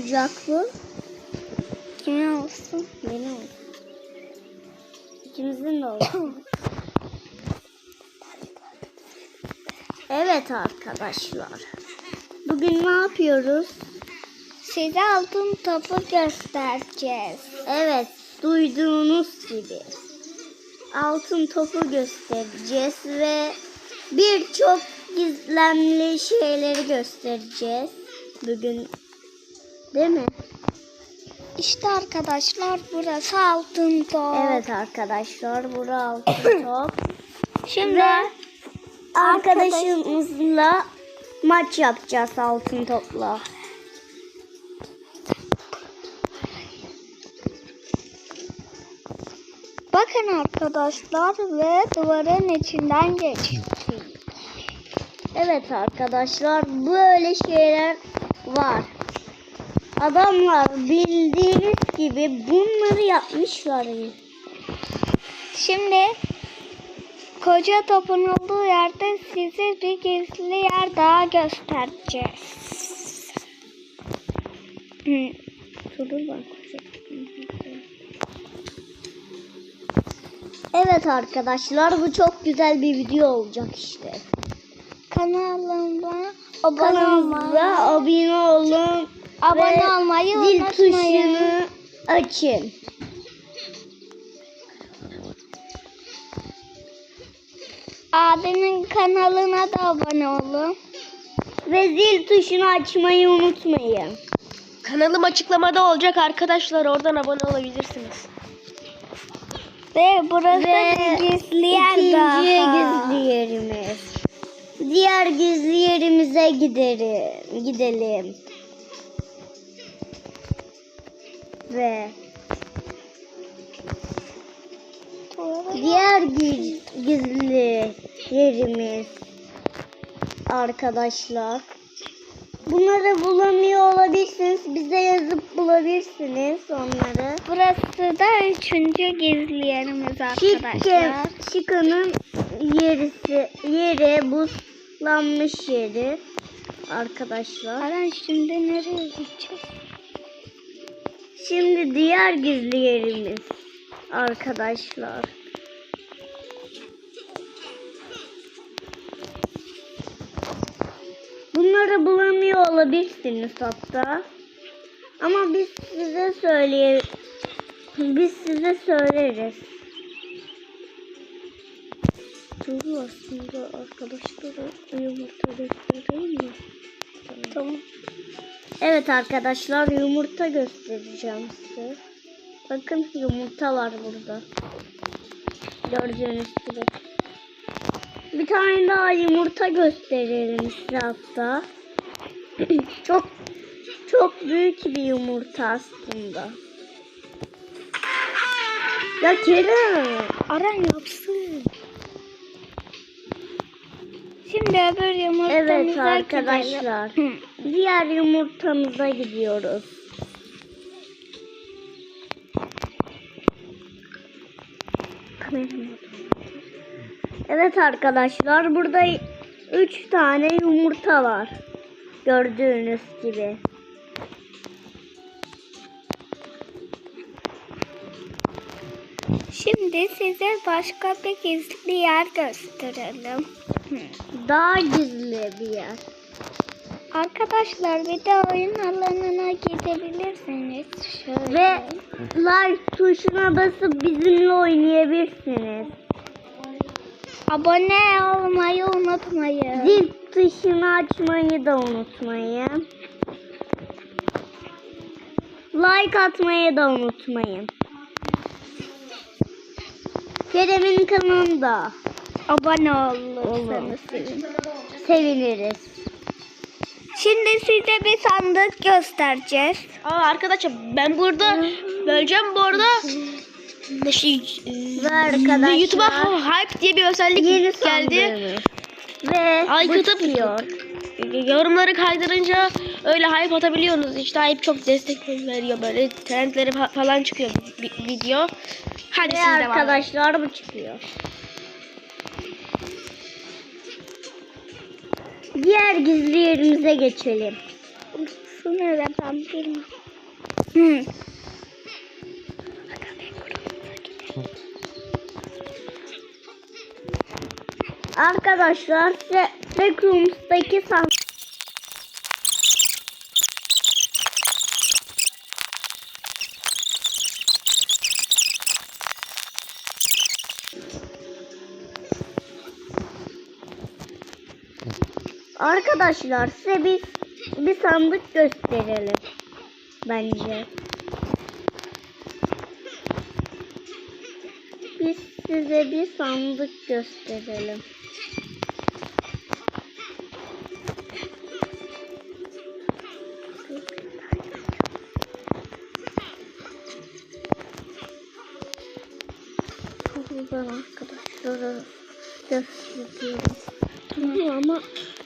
olacak bu? Kimin olsun? Benim olsun. İkimizin de olsun. evet arkadaşlar. Bugün ne yapıyoruz? Size altın topu göstereceğiz. Evet, duyduğunuz gibi altın topu göstereceğiz ve birçok gizemli şeyleri göstereceğiz bugün. Değil mi? İşte arkadaşlar burası altın top. Evet arkadaşlar, bura altın top. Şimdi Ve arkadaşımızla maç yapacağız altın topla. bakın arkadaşlar ve duvarın içinden geçtik. Evet arkadaşlar böyle şeyler var. Adamlar bildiğiniz gibi bunları yapmışlar. Şimdi koca topun olduğu yerde size bir gizli yer daha göstereceğiz. Dur bak. Evet arkadaşlar bu çok güzel bir video olacak işte. Kanalıma abone olmayı, abone olun. Abone ve olmayı zil unutmayın. tuşunu açın. Abimin kanalına da abone olun. Ve zil tuşunu açmayı unutmayın. Kanalım açıklamada olacak arkadaşlar. Oradan abone olabilirsiniz. Ve burası Ve gizli yer daha. gizli yerimiz. Diğer gizli yerimize gidelim. Gidelim. Ve diğer giz- gizli yerimiz arkadaşlar. Bunları bulamıyor olabilirsiniz. Bize yazıp bulabilirsiniz onları. Burası da üçüncü gizli yerimiz Şike, arkadaşlar. Şika'nın yerisi, yeri buzlanmış yeri arkadaşlar. Aran şimdi nereye gideceğiz? Şimdi diğer gizli yerimiz arkadaşlar. Bunları bulamıyor olabilirsiniz hatta. Ama biz size söyleye biz size söyleriz. Dur aslında arkadaşlara yumurta göstereyim mi? Tamam. Evet arkadaşlar yumurta göstereceğim size. Bakın yumurta var burada. Gördüğünüz gibi. Bir tane daha yumurta gösterelim size hatta. çok çok büyük bir yumurta aslında. Ya Kerem. Aran yapsın. Şimdi öbür yumurtamıza Evet arkadaşlar. Diğer yumurtamıza gidiyoruz. Evet arkadaşlar burada üç tane yumurta var. Gördüğünüz gibi. Şimdi size başka bir gizli yer gösterelim. Daha gizli bir yer. Arkadaşlar bir de oyun alanına gidebilirsiniz. Şöyle. Ve like tuşuna basıp bizimle oynayabilirsiniz. Abone olmayı unutmayın. Zil tuşunu açmayı da unutmayın. Like atmayı da unutmayın. Kerem'in kanalında Abone olursanız sevinirim. seviniriz. Şimdi size bir sandık göstereceğiz. Aa arkadaşlar ben burada böleceğim bu arada. Şey, arkadaşlar YouTube'a hype diye bir özellik yeni geldi. Ve Ay çıkıyor. Yorumları kaydırınca öyle hype atabiliyorsunuz. İşte hype çok destek veriyor böyle trendleri fa- falan çıkıyor vi- video. Hadi Ve arkadaşlar bu çıkıyor. Diğer gizli yerimize geçelim. Burası nere ben bilmiyorum. Hı. Arkadaşlar size Backrooms'daki san Arkadaşlar size biz bir sandık gösterelim bence. Biz size bir sandık gösterelim.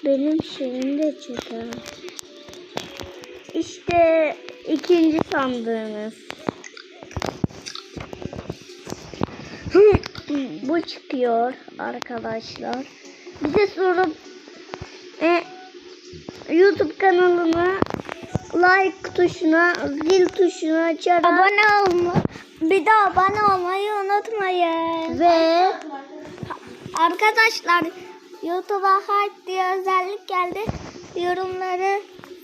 Benim şeyim de çeker. İşte ikinci sandığınız. Bu çıkıyor arkadaşlar. Bize sorup e, YouTube kanalına like tuşuna, zil tuşuna açarak Abone olma. Bir de abone olmayı unutmayın. ve Arkadaşlar YouTube'a hype diye özellik geldi. Yorumları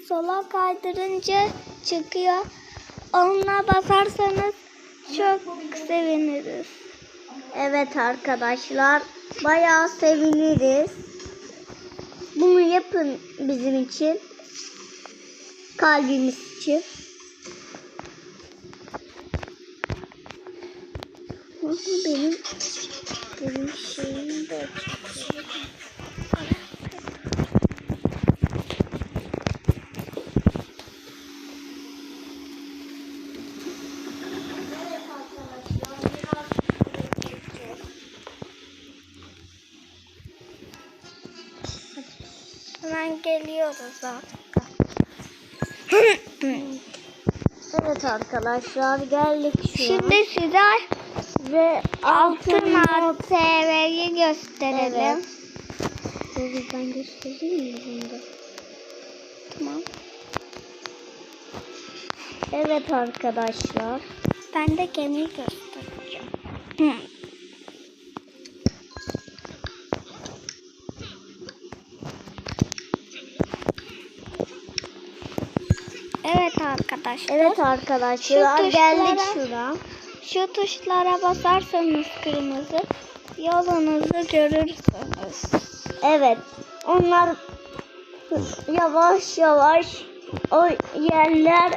sola kaydırınca çıkıyor. Onunla basarsanız çok seviniriz. evet arkadaşlar bayağı seviniriz. Bunu yapın bizim için. Kalbimiz için. Benim benim şeyim de Hemen geliyoruz artık. Evet arkadaşlar geldik şu an. Şimdi size ve altın altın TV'yi gösterelim. Evet. Ben göstereyim mi bunu da? Tamam. Evet arkadaşlar. Ben de gemiyi göstereceğim. Hı. Evet arkadaşlar. Evet arkadaşlar Şu geldik tuşlara- şuna. Şu tuşlara basarsanız kırmızı yolunuzu görürsünüz. Evet. Onlar yavaş yavaş o yerler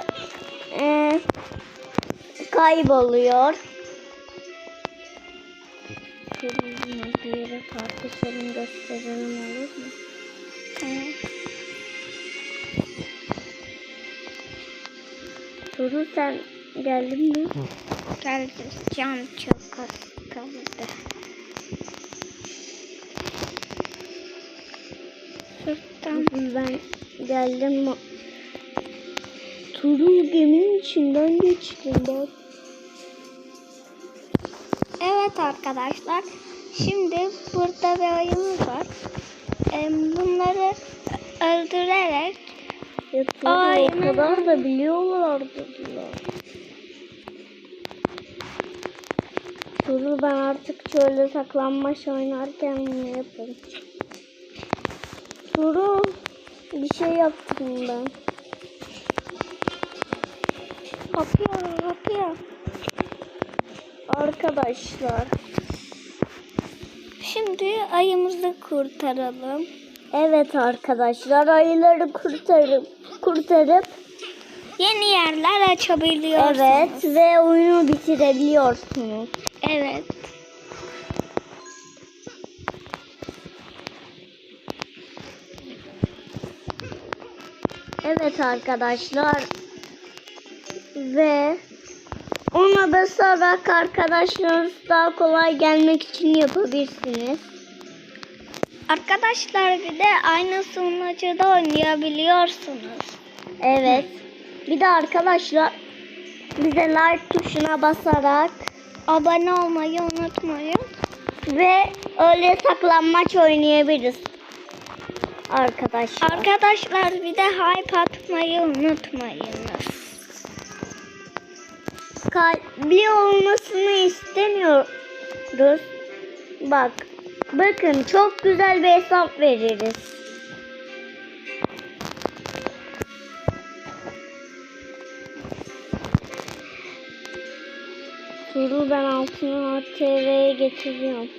e, kayboluyor. Bir yere tartışalım gösterelim olur mu? Tamam. Duru sen geldin mi? Geldi. Can çok kaldı. Şuradan Ben geldim. Turu geminin içinden geçtim bak. Evet arkadaşlar. Şimdi burada bir oyunumuz var. Bunları öldürerek Ya Ay, o kadar da biliyorlar dediler. Turu ben artık şöyle saklanmaç oynarken bunu yaparım. Turu bir şey yaptım ben. yapıyor yapıyor. Arkadaşlar. Şimdi ayımızı kurtaralım. Evet arkadaşlar ayıları kurtarıp kurtarıp Yeni yerler açabiliyorsunuz. evet ve oyunu bitirebiliyorsunuz. Evet. Evet arkadaşlar. Ve ona basarak arkadaşlarınız daha kolay gelmek için yapabilirsiniz. Arkadaşlar bir de aynı sunucuda oynayabiliyorsunuz. Evet. Bir de arkadaşlar bize like tuşuna basarak Abone olmayı unutmayın. ve öyle saklanmaç oynayabiliriz. arkadaşlar. Arkadaşlar bir de hype atmayı unutmayınız. kalpli olmasını istemiyoruz. Bak, bakın çok güzel bir hesap veririz. Turu ben altına TV'ye getiriyorum.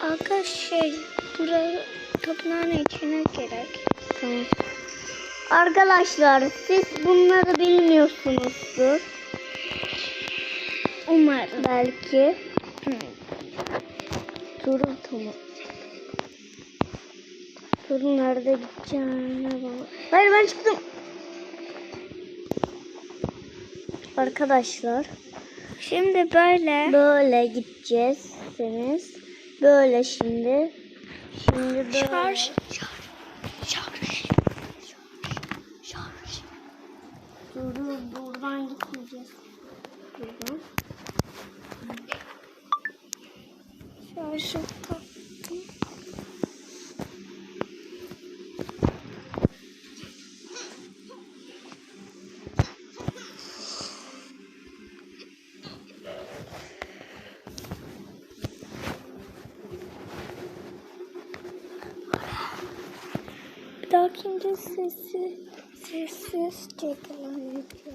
Aga şey buraya tapınağın içine gerek. Tamam. Arkadaşlar siz bunları bilmiyorsunuzdur. Umarım. Belki. Hı. Turun tamam. Turun nerede gideceğine bak. Hayır ben çıktım. Arkadaşlar Şimdi böyle. böyle gideceğiz. Böyle şimdi. Şimdi böyle. Şarj. Şarjı taktım. Bir dahakinde sesi sessiz çekilen video.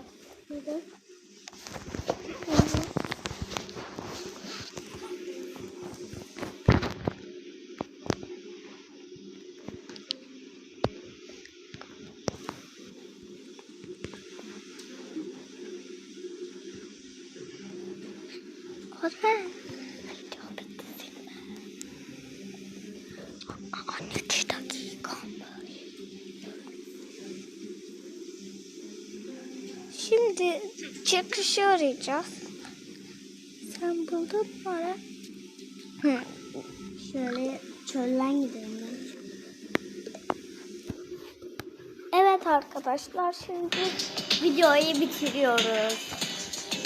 Neden? Şimdi çıkışı arayacağız. Sen buldun mu ara? Hı. Şöyle çölden gidelim ben. Evet arkadaşlar şimdi Videoyu bitiriyoruz.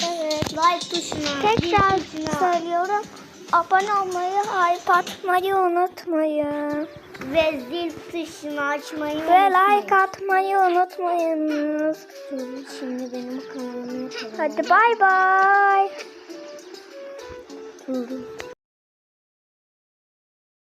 evet. Like tuşuna. Tekrar tuşuna söylüyorum. Abone olmayı, hype atmayı unutmayın. ve zil tuşunu açmayı Ve unutmayın. like atmayı unutmayınız. Şimdi benim kanalımı yapalım. Hadi bay bay.